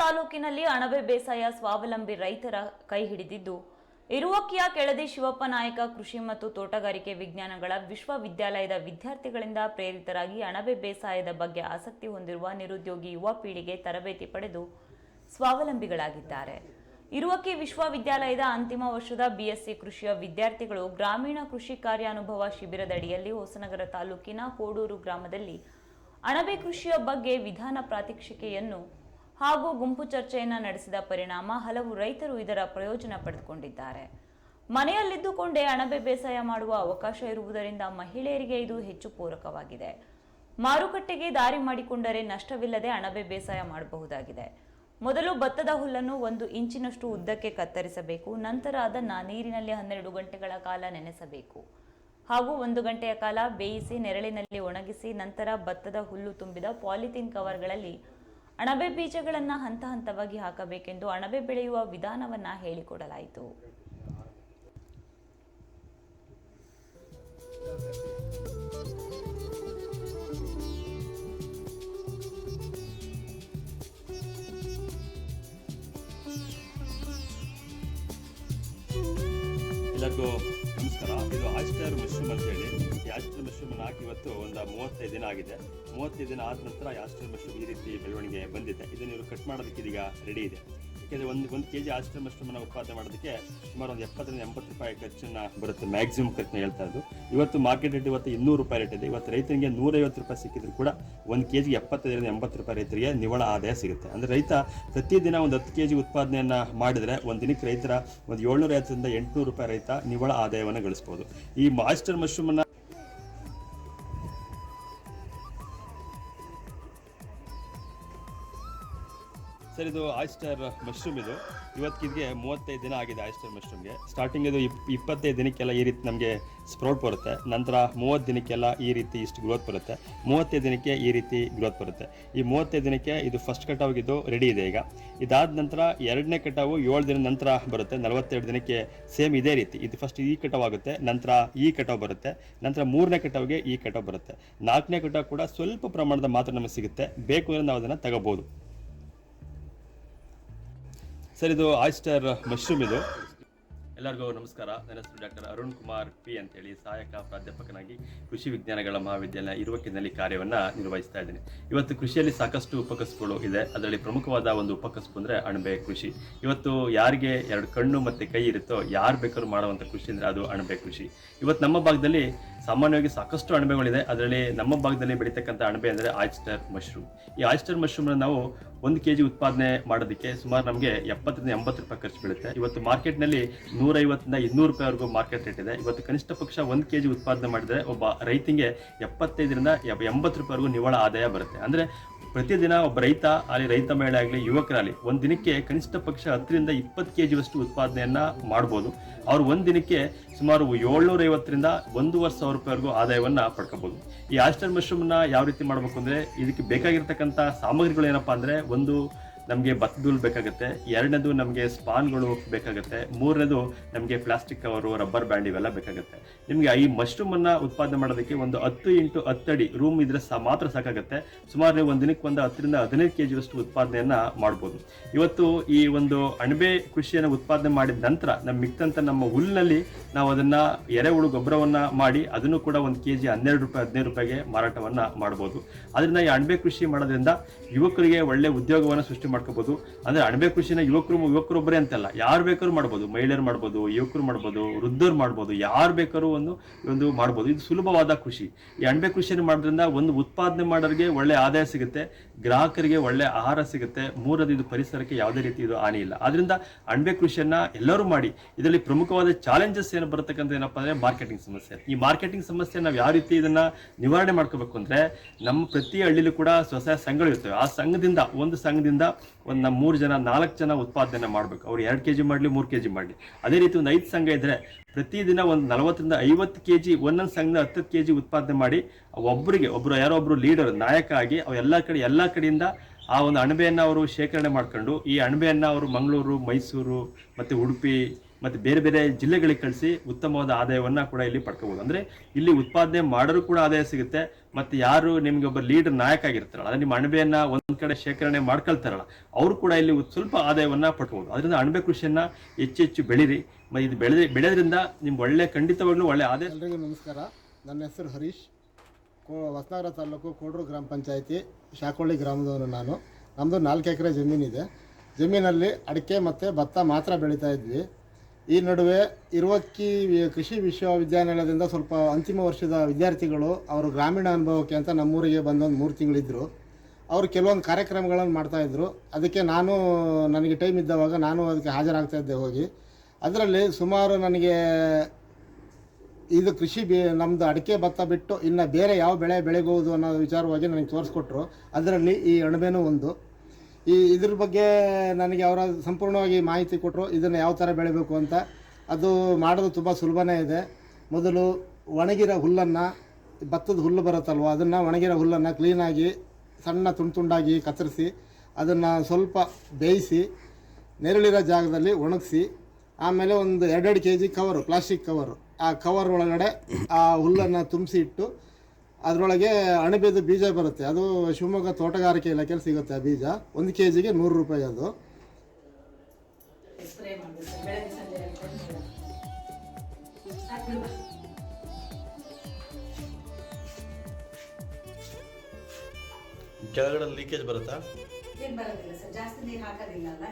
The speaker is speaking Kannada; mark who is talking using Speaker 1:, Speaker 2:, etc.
Speaker 1: ತಾಲೂಕಿನಲ್ಲಿ ಅಣಬೆ ಬೇಸಾಯ ಸ್ವಾವಲಂಬಿ ರೈತರ ಕೈ ಹಿಡಿದಿದ್ದು, ಇರುವಕ್ಕಿಯ ಕೆಳದಿ ಶಿವಪ್ಪ ನಾಯಕ ಕೃಷಿ ಮತ್ತು ತೋಟಗಾರಿಕೆ ವಿಜ್ಞಾನಗಳ ವಿಶ್ವವಿದ್ಯಾಲಯದ ವಿದ್ಯಾರ್ಥಿಗಳಿಂದ ಪ್ರೇರಿತರಾಗಿ ಅಣಬೆ ಬೇಸಾಯದ ಬಗ್ಗೆ ಆಸಕ್ತಿ ಹೊಂದಿರುವ ನಿರುದ್ಯೋಗಿ ಯುವ ಪೀಳಿಗೆ ತರಬೇತಿ ಪಡೆದು ಸ್ವಾವಲಂಬಿಗಳಾಗಿದ್ದಾರೆ. ಇರುವಕ್ಕಿ ವಿಶ್ವವಿದ್ಯಾಲಯದ ಅಂತಿಮ ವರ್ಷದ ಬಿಎಸ್ಸಿ ಕೃಷಿಯ ವಿದ್ಯಾರ್ಥಿಗಳು ಗ್ರಾಮೀಣ ಕೃಷಿ ಕಾರ್ಯಾನುಭವ ಶಿಬಿರದಡಿಯಲ್ಲಿ ಹೊಸನಗರ ತಾಲೂಕಿನ ಕೋಡೂರು ಗ್ರಾಮದಲ್ಲಿ ಅಣಬೆ ಕೃಷಿಯ ಬಗ್ಗೆ ವಿಧಾನ ಪ್ರಾತ್ಯಕ್ಷಿಕೆಯನ್ನು ಹಾಗೂ ಗುಂಪು ಚರ್ಚೆಯನ್ನು ನಡೆಸಿದ ಪರಿಣಾಮ ಹಲವು ರೈತರು ಇದರ ಪ್ರಯೋಜನ ಪಡೆದುಕೊಂಡಿದ್ದಾರೆ. ಮನೆಯಲ್ಲಿದ್ದುಕೊಂಡೇ ಅಣಬೆ ಬೇಸಾಯ ಮಾಡುವ ಅವಕಾಶ ಇರುವುದರಿಂದ ಮಹಿಳೆಯರಿಗೆ ಇದು ಹೆಚ್ಚು ಪೂರಕವಾಗಿದೆ. ಮಾರುಕಟ್ಟೆಗೆ ದಾರಿ ಮಾಡಿಕೊಂಡರೆ ನಷ್ಟವಿಲ್ಲದೆ ಅಣಬೆ ಬೇಸಾಯ ಮಾಡಬಹುದಾಗಿದೆ. ಮೊದಲು ಭತ್ತದ ಹುಲ್ಲನ್ನು ಒಂದು ಇಂಚಿನಷ್ಟು ಉದ್ದಕ್ಕೆ ಕತ್ತರಿಸಬೇಕು, ನಂತರ ಅದನ್ನು ನೀರಿನಲ್ಲಿ ಹನ್ನೆರಡು ಗಂಟೆಗಳ ಕಾಲ ನೆನೆಸಬೇಕು. ಹಾಗೂ ಒಂದು ಗಂಟೆಯ ಕಾಲ ಬೇಯಿಸಿ ನೆರಳಿನಲ್ಲಿ ಒಣಗಿಸಿ, ನಂತರ ಭತ್ತದ ಹುಲ್ಲು ತುಂಬಿದ ಪಾಲಿಥೀನ್ ಕವರ್ಗಳಲ್ಲಿ ಅಣಬೆ ಬೀಜಗಳನ್ನು ಹಂತ ಹಂತವಾಗಿ ಹಾಕಬೇಕೆಂದು ಅಣಬೆ ಬೆಳೆಯುವ ವಿಧಾನವನ್ನು ಹೇಳಿಕೊಡಲಾಯಿತು.
Speaker 2: ಎಲ್ಲರಿಗೂ ನಮಸ್ಕಾರ. ಇದು ಆಸ್ಟರ್ ಮಶ್ರೂಮ್ ಅಂತ ಹೇಳಿ ಈ ಆಸ್ಟರ್ ಮಶ್ರೂಮ್ ಹಾಕಿ ಇವತ್ತು ಒಂದು ಮೂವತ್ತೈದು ದಿನ ಆಗಿದೆ. ಮೂವತ್ತೈದು ದಿನ ಆದ ನಂತರ ಈ ಆಸ್ಟರ್ ಮಶ್ರೂಮ್ ಈ ರೀತಿ ಬೆಳವಣಿಗೆ ಬಂದಿದೆ. ಇದನ್ನು ಇವರು ಕಟ್ ಮಾಡೋದಕ್ಕೆ ಇದೀಗ ರೆಡಿ ಇದೆ. ಯಾಕೆಂದರೆ ಒಂದು ಒಂದು ಕೆ ಜಿ ಆಸ್ಟರ್ ಮಶ್ರೂಮನ್ನು ಉತ್ಪಾದನೆ ಮಾಡೋದಕ್ಕೆ ಸುಮಾರು ಒಂದು ಎಪ್ಪತ್ತರಿಂದ ಎಂಬತ್ತು ರೂಪಾಯಿ ಖರ್ಚನ್ನ ಬರುತ್ತೆ. ಮ್ಯಾಕ್ಸಿಮಮ್ ಖರ್ಚನ್ನ ಹೇಳ್ತಾ ಇದ್ದು ಇವತ್ತು ಮಾರ್ಕೆಟ್ ರೇಟ್ ಇವತ್ತು ಇನ್ನೂರು ರೂಪಾಯಿ ರೇಟ್ ಇದೆ. ಇವತ್ತು ರೈತರಿಗೆ ನೂರೈವತ್ತು ರೂಪಾಯಿ ಸಿಕ್ಕಿದ್ರು ಕೂಡ ಒಂದು ಕೆ ಜಿಗೆ ಎಪ್ಪತ್ತೈದರಿಂದ ಎಂಬತ್ತು ರೂಪಾಯಿ ರೈತರಿಗೆ ನಿವ್ವಳ ಆದಾಯ ಸಿಗುತ್ತೆ. ಅಂದರೆ ರೈತ ಪ್ರತಿದಿನ ಒಂದು ಹತ್ತು ಕೆ ಜಿ ಉತ್ಪಾದನೆಯನ್ನು ಮಾಡಿದರೆ ಒಂದು ದಿನಕ್ಕೆ ರೈತರ ಒಂದು ಏಳ್ನೂರ ಐವತ್ತರಿಂದ ಎಂಟುನೂರು ರೂಪಾಯಿ ರೈತ ನಿವ್ವಳ ಆದಾಯವನ್ನು ಗಳಿಸ್ಬೋದು. ಈ ಮಾಸ್ಟರ್ ಮಶ್ರೂಮನ್ನು ಸರ್ ಇದು ಆಯಿಸ್ಟರ್ ಮಶ್ರೂಮ್ ಇದು. ಇವತ್ತಿಗೆ ಮೂವತ್ತೈದು ದಿನ ಆಗಿದೆ ಆಯಿಸ್ಟರ್ ಮಶ್ರೂಮ್ಗೆ ಸ್ಟಾರ್ಟಿಂಗ್ ಇದು ಇಪ್, ಇಪ್ಪತ್ತೈದು ದಿನಕ್ಕೆಲ್ಲ ಈ ರೀತಿ ನಮಗೆ ಸ್ಪ್ರೌಟ್ ಬರುತ್ತೆ. ನಂತರ ಮೂವತ್ತು ದಿನಕ್ಕೆಲ್ಲ ಈ ರೀತಿ ಇಷ್ಟು ಗ್ರೋತ್ ಬರುತ್ತೆ. ಮೂವತ್ತೈದು ದಿನಕ್ಕೆ ಈ ರೀತಿ ಗ್ರೋತ್ ಬರುತ್ತೆ. ಈ ಮೂವತ್ತೈದು ದಿನಕ್ಕೆ ಇದು ಫಸ್ಟ್ ಕಟಾವಿಗಿದ್ದು ರೆಡಿ ಇದೆ ಈಗ. ಇದಾದ ನಂತರ ಎರಡನೇ ಕಟಾವು ಏಳು ದಿನ ನಂತರ ಬರುತ್ತೆ. ನಲವತ್ತೆರಡು ದಿನಕ್ಕೆ ಸೇಮ್ ಇದೇ ರೀತಿ. ಇದು ಫಸ್ಟ್ ಈ ಕಟಾವ್ ಆಗುತ್ತೆ. ನಂತರ ಈ ಕಟಾವ್ ಬರುತ್ತೆ. ನಂತರ ಮೂರನೇ ಕಟಾವ್ಗೆ ಈ ಕಟಾವ್ ಬರುತ್ತೆ. ನಾಲ್ಕನೇ ಕಟಾವ್ ಕೂಡ ಸ್ವಲ್ಪ ಪ್ರಮಾಣದ ಮಾತ್ರ ನಮಗೆ ಸಿಗುತ್ತೆ. ಬೇಕು ಅಂದರೆ ನಾವು ಅದನ್ನು ತಗೋಬೋದು. ಸರ್, ಇದು ಆಯಿಸ್ಟರ್ ಮಶ್ರೂಮ್ ಇದು. ಎಲ್ಲರಿಗೂ ನಮಸ್ಕಾರ. ನನ್ನ ಹೆಸರು ಡಾಕ್ಟರ್ ಅರುಣ್ ಕುಮಾರ್ ಪಿ ಅಂತೇಳಿ ಸಹಾಯಕ ಪ್ರಾಧ್ಯಾಪಕನಾಗಿ ಕೃಷಿ ವಿಜ್ಞಾನಗಳ ಮಹಾವಿದ್ಯಾಲಯ ಇರುವಕ್ಕಿನಲ್ಲಿ ಕಾರ್ಯವನ್ನು ನಿರ್ವಹಿಸ್ತಾ ಇದ್ದೀನಿ. ಇವತ್ತು ಕೃಷಿಯಲ್ಲಿ ಸಾಕಷ್ಟು ಉಪಕಸಬುಗಳು ಇದೆ. ಅದರಲ್ಲಿ ಪ್ರಮುಖವಾದ ಒಂದು ಉಪಕಸಬು ಅಂದರೆ ಅಣಬೆ ಕೃಷಿ. ಇವತ್ತು ಯಾರಿಗೆ ಎರಡು ಕಣ್ಣು ಮತ್ತು ಕೈ ಇರುತ್ತೋ, ಯಾರು ಬೇಕಾದ್ರೂ ಮಾಡುವಂಥ ಕೃಷಿ ಅಂದರೆ ಅದು ಅಣಬೆ ಕೃಷಿ. ಇವತ್ತು ನಮ್ಮ ಭಾಗದಲ್ಲಿ ಸಾಮಾನ್ಯವಾಗಿ ಸಾಕಷ್ಟು ಅಣಬೆಗಳಿದೆ. ಅದರಲ್ಲಿ ನಮ್ಮ ಭಾಗದಲ್ಲಿ ಬೆಳೀತಕ್ಕಂಥ ಅಣಬೆ ಅಂದರೆ ಆಯಿಸ್ಟರ್ ಮಶ್ರೂಮ್. ಈ ಆಯಿಸ್ಟರ್ ಮಶ್ರೂಮ್ನ ನಾವು ಒಂದು ಕೆ ಜಿ ಉತ್ಪಾದನೆ ಮಾಡೋದಕ್ಕೆ ಸುಮಾರು ನಮಗೆ ಎಪ್ಪತ್ತರಿಂದ ಎಂಬತ್ತು ರೂಪಾಯಿ ಖರ್ಚು ಬೀಳುತ್ತೆ. ಇವತ್ತು ಮಾರ್ಕೆಟ್ನಲ್ಲಿ ನೂರೈವತ್ತರಿಂದ ಇನ್ನೂರು ರೂಪಾಯಿವರೆಗೂ ಮಾರ್ಕೆಟ್ ರೇಟ್ ಇದೆ. ಇವತ್ತು ಕನಿಷ್ಠ ಪಕ್ಷ ಒಂದು ಕೆ ಜಿ ಉತ್ಪಾದನೆ ಮಾಡಿದರೆ ಒಬ್ಬ ರೈತಿಗೆ ಎಪ್ಪತ್ತೈದರಿಂದ ಎಪ್- ಎಂಬತ್ತು ರೂಪಾಯಿವರೆಗೂ ನಿವ್ವಳ ಆದಾಯ ಬರುತ್ತೆ. ಅಂದರೆ ಪ್ರತಿದಿನ ಒಬ್ಬ ರೈತ, ಅಲ್ಲಿ ರೈತ ಮಹಿಳೆ ಆಗಲಿ, ಯುವಕರಾಗಲಿ, ಒಂದು ದಿನಕ್ಕೆ ಕನಿಷ್ಠ ಪಕ್ಷ ಹತ್ತರಿಂದ ಇಪ್ಪತ್ತು ಕೆ ಜಿಯಷ್ಟು ಉತ್ಪಾದನೆಯನ್ನು ಮಾಡ್ಬೋದು. ಅವ್ರು ಒಂದು ದಿನಕ್ಕೆ ಸುಮಾರು ಏಳ್ನೂರ ಐವತ್ತರಿಂದ ಒಂದೂವರೆ ಸಾವಿರ ರೂಪಾಯಿವರೆಗೂ ಆದಾಯವನ್ನು ಪಡ್ಕೋಬೋದು. ಈ ಆಸ್ಟರ್ ಮಶ್ರೂಮ್ನ ಯಾವ ರೀತಿ ಮಾಡಬೇಕು ಅಂದರೆ, ಇದಕ್ಕೆ ಬೇಕಾಗಿರ್ತಕ್ಕಂಥ ಸಾಮಗ್ರಿಗಳು ಏನಪ್ಪ ಅಂದರೆ, ಒಂದು ನಮಗೆ ಬತ್ತದೂಲ್ ಬೇಕಾಗುತ್ತೆ, ಎರಡನೇದು ನಮಗೆ ಸ್ಪಾನ್ಗಳು ಬೇಕಾಗುತ್ತೆ, ಮೂರನೇದು ನಮಗೆ ಪ್ಲಾಸ್ಟಿಕ್ ಕವರು, ರಬ್ಬರ್ ಬ್ಯಾಂಡ್ ಇವೆಲ್ಲ ಬೇಕಾಗುತ್ತೆ. ನಿಮಗೆ ಈ ಮಶ್ರೂಮನ್ನು ಉತ್ಪಾದನೆ ಮಾಡೋದಕ್ಕೆ ಒಂದು ಹತ್ತು ಇಂಟು ಹತ್ತಡಿ ರೂಮ್ ಇದ್ರೆ ಮಾತ್ರ ಸಾಕಾಗುತ್ತೆ. ಸುಮಾರು ನೀವು ಒಂದು ದಿನಕ್ಕೆ ಒಂದು ಹತ್ತರಿಂದ ಹದಿನೈದು ಕೆ ಜಿಯಷ್ಟು ಉತ್ಪಾದನೆಯನ್ನು ಮಾಡ್ಬೋದು. ಇವತ್ತು ಈ ಒಂದು ಅಣಬೆ ಕೃಷಿಯನ್ನು ಉತ್ಪಾದನೆ ಮಾಡಿದ ನಂತರ ನಮ್ಮ ಮಿಕ್ತಂತ ನಮ್ಮ ಹುಲ್ಲಿನಲ್ಲಿ ನಾವು ಅದನ್ನ ಎರೆಹುಳು ಗೊಬ್ಬರವನ್ನ ಮಾಡಿ ಅದನ್ನು ಕೂಡ ಒಂದು ಕೆ ಜಿ ಹನ್ನೆರಡು ರೂಪಾಯಿ, ಹದಿನೈದು ರೂಪಾಯಿಗೆ ಮಾರಾಟವನ್ನ ಮಾಡ್ಬೋದು. ಅದರಿಂದ ಈ ಅಣಬೆ ಕೃಷಿ ಮಾಡೋದ್ರಿಂದ ಯುವಕರಿಗೆ ಒಳ್ಳೆ ಉದ್ಯೋಗವನ್ನು ಸೃಷ್ಟಿ ಮಾಡ್ಕೋಬಹುದು ಅಂದ್ರೆ ಅಣಬೆ ಕೃಷಿನ ಯುವಕರು, ಯುವಕರೊಬ್ಬರೇ ಅಂತಲ್ಲ, ಯಾರು ಬೇಕಾದ್ರೂ ಮಾಡ್ಬೋದು. ಮಹಿಳೆಯರು ಮಾಡ್ಬೋದು, ಯುವಕರು ಮಾಡ್ಬೋದು, ವೃದ್ಧರು ಮಾಡ್ಬೋದು, ಯಾರು ಬೇಕಾದ್ರೂ ಒಂದು ಒಂದು ಮಾಡ್ಬೋದು. ಇದು ಸುಲಭವಾದ ಕೃಷಿ. ಈ ಅಣಬೆ ಕೃಷಿಯನ್ನು ಮಾಡೋದ್ರಿಂದ ಒಂದು ಉತ್ಪಾದನೆ ಮಾಡೋರಿಗೆ ಒಳ್ಳೆ ಆದಾಯ ಸಿಗುತ್ತೆ, ಗ್ರಾಹಕರಿಗೆ ಒಳ್ಳೆ ಆಹಾರ ಸಿಗುತ್ತೆ ಮೂರದು ಇದು ಪರಿಸರಕ್ಕೆ ಯಾವುದೇ ರೀತಿ ಇದು ಹಾನಿ ಇಲ್ಲ. ಆದ್ರಿಂದ ಅಣಬೆ ಕೃಷಿಯನ್ನ ಎಲ್ಲರೂ ಮಾಡಿ, ಇದರಲ್ಲಿ ಪ್ರಮುಖವಾದ ಚಾಲೆಂಜಸ್ ಏನು ಬರತಕ್ಕಂಥ ಏನಪ್ಪಾ ಅಂದ್ರೆ ಮಾರ್ಕೆಟಿಂಗ್ ಸಮಸ್ಯೆ. ಈ ಮಾರ್ಕೆಟಿಂಗ್ ಸಮಸ್ಯೆ ನಾವು ಯಾವ ರೀತಿ ಇದನ್ನ ನಿವಾರಣೆ ಮಾಡ್ಕೋಬೇಕು ಅಂದ್ರೆ, ನಮ್ಮ ಪ್ರತಿ ಹಳ್ಳಿಲೂ ಕೂಡ ಸ್ವಸಹಾಯ ಸಂಘಗಳು ಇರ್ತವೆ. ಆ ಸಂಘದಿಂದ, ಒಂದು ಸಂಘದಿಂದ ಒಂದು ನಮ್ಮ ಮೂರು ಜನ, ನಾಲ್ಕು ಜನ ಉತ್ಪಾದನೆ ಮಾಡಬೇಕು. ಅವ್ರು ಎರಡು ಕೆಜಿ ಮಾಡಲಿ, ಮೂರು ಕೆಜಿ ಮಾಡಲಿ. ಅದೇ ರೀತಿ ಒಂದು ಐದು ಸಂಘ ಇದ್ರೆ ಪ್ರತಿದಿನ ಒಂದು ನಲವತ್ತರಿಂದ ಐವತ್ತು ಕೆ ಜಿ ಒಂದೊಂದು ಸಂಘದ ಹತ್ತು ಕೆ ಜಿ ಉತ್ಪಾದನೆ ಮಾಡಿ ಒಬ್ಬರಿಗೆ ಒಬ್ಬರು ಯಾರೋ ಒಬ್ರು ಲೀಡರ್ ನಾಯಕ ಆಗಿ ಅವೆಲ್ಲ ಎಲ್ಲ ಕಡೆ, ಎಲ್ಲ ಕಡೆಯಿಂದ ಆ ಒಂದು ಅಣಬೆಯನ್ನು ಅವರು ಶೇಖರಣೆ ಮಾಡ್ಕೊಂಡು, ಈ ಅಣಬೆಯನ್ನು ಅವರು ಮಂಗಳೂರು, ಮೈಸೂರು, ಮತ್ತು ಉಡುಪಿ, ಮತ್ತು ಬೇರೆ ಬೇರೆ ಜಿಲ್ಲೆಗಳಿಗೆ ಕಳಿಸಿ ಉತ್ತಮವಾದ ಆದಾಯವನ್ನು ಕೂಡ ಇಲ್ಲಿ ಪಡ್ಕೋಬೋದು. ಅಂದರೆ ಇಲ್ಲಿ ಉತ್ಪಾದನೆ ಮಾಡೋರು ಕೂಡ ಆದಾಯ ಸಿಗುತ್ತೆ. ಮತ್ತು ಯಾರು ನಿಮಗೆ ಒಬ್ಬ ಲೀಡರ್ ನಾಯಕ ಆಗಿರ್ತಾರಲ್ಲ ನಿಮ್ಮ ಅಣಬೆಯನ್ನು ಕಡೆ ಶೇಖರಣೆ ಮಾಡ್ಕೊಳ್ತಾರಲ್ಲ, ಅವರು ಕೂಡ ಇಲ್ಲಿ ಸ್ವಲ್ಪ ಆದಾಯವನ್ನು ಪಡ್ಕೋಬಹುದು ಅದರಿಂದ ಅಣಬೆ ಕೃಷಿಯನ್ನು ಹೆಚ್ಚು ಹೆಚ್ಚು ಬೆಳೀರಿ. ಇದು ಬೆಳೆದ ಬೆಳೆಯೋದ್ರಿಂದ ನಿಮ್ಗೆ ಒಳ್ಳೆ ಖಂಡಿತವಾಗ್ಲೂ ಒಳ್ಳೆ ಆದಾಯ
Speaker 3: ನಮಸ್ಕಾರ. ನನ್ನ ಹೆಸರು ಹರೀಶ್. ಹೊಸನಗರ ತಾಲೂಕು ಕೋಡ್ರು ಗ್ರಾಮ ಪಂಚಾಯತಿ, ಶಾಕೋಳ್ಳಿ ಗ್ರಾಮದವನು ನಾನು. ನಮ್ಮದು ನಾಲ್ಕು ಎಕರೆ ಜಮೀನಿದೆ ಜಮೀನಲ್ಲಿ ಅಡಿಕೆ ಮತ್ತು ಭತ್ತ ಮಾತ್ರ ಬೆಳೀತಾ ಇದ್ವಿ. ಈ ನಡುವೆ ಇರುವಕ್ಕಿ ಕೃಷಿ ವಿಶ್ವವಿದ್ಯಾನಿಲಯದಿಂದ ಸ್ವಲ್ಪ ಅಂತಿಮ ವರ್ಷದ ವಿದ್ಯಾರ್ಥಿಗಳು ಅವರು ಗ್ರಾಮೀಣ ಅನುಭವಕ್ಕೆ ಅಂತ ನಮ್ಮೂರಿಗೆ ಬಂದೊಂದು ಮೂರು ತಿಂಗಳಿದ್ದರು ಅವರು ಕೆಲವೊಂದು ಕಾರ್ಯಕ್ರಮಗಳನ್ನು ಮಾಡ್ತಾಯಿದ್ರು ಅದಕ್ಕೆ ನಾನು, ನನಗೆ ಟೈಮ್ ಇದ್ದವಾಗ ನಾನು ಅದಕ್ಕೆ ಹಾಜರಾಗ್ತಾ ಇದ್ದೆ ಹೋಗಿ. ಅದರಲ್ಲಿ ಸುಮಾರು ನನಗೆ ಇದು ಕೃಷಿ ಬಿ ನಮ್ಮದು ಅಡಿಕೆ ಭತ್ತ ಬಿಟ್ಟು ಇನ್ನು ಬೇರೆ ಯಾವ ಬೆಳೆ ಬೆಳಿಬೋದು ಅನ್ನೋ ವಿಚಾರವಾಗಿ ನನಗೆ ತೋರಿಸ್ಕೊಟ್ರು. ಅದರಲ್ಲಿ ಈ ಅಣಬೆನೂ ಒಂದು. ಈ ಇದ್ರ ಬಗ್ಗೆ ನನಗೆ ಅವರ ಸಂಪೂರ್ಣವಾಗಿ ಮಾಹಿತಿ ಕೊಟ್ಟರು ಇದನ್ನು ಯಾವ ಥರ ಬೆಳಿಬೇಕು ಅಂತ. ಅದು ಮಾಡೋದು ತುಂಬ ಸುಲಭನೇ ಇದೆ. ಮೊದಲು ಒಣಗಿರೋ ಹುಲ್ಲನ್ನು, ಭತ್ತದ ಹುಲ್ಲು ಬರುತ್ತಲ್ವ, ಅದನ್ನು ಒಣಗಿರೋ ಹುಲ್ಲನ್ನು ಕ್ಲೀನಾಗಿ ಸಣ್ಣ ತುಂಡು ತುಂಡಾಗಿ ಕತ್ತರಿಸಿ ಅದನ್ನು ಸ್ವಲ್ಪ ಬೇಯಿಸಿ ನೆರಳಿರೋ ಜಾಗದಲ್ಲಿ ಒಣಗಿಸಿ, ಆಮೇಲೆ ಒಂದು ಎರಡೆರಡು K G cover plastic cover ಆ ಕವರ್ ಒಳಗಡೆ ಆ ಹುಲ್ಲನ್ನು ತುಂಬಿಸಿ ಇಟ್ಟು ಅದರೊಳಗೆ ಅಣಬೆದು ಬೀಜ ಬರುತ್ತೆ. ಅದು ಶಿವಮೊಗ್ಗ ತೋಟಗಾರಿಕೆ ಇಲಾಖೆಯಲ್ಲಿ ಸಿಗುತ್ತೆ ಆ ಬೀಜ. ಒಂದು ಕೆ ಜಿಗೆ ನೂರು ರೂಪಾಯಿ ಅದು.
Speaker 4: ಕೆಳಗಡೆ ಲೀಕೇಜ್ ಬರುತ್ತಾ?
Speaker 5: ಏನು ಬರೋದಿಲ್ಲ ಸರ್ ಜಾಸ್ತಿ ನೀರು ಹಾಕೋದಿಲ್ಲ ಅಲ್ಲ?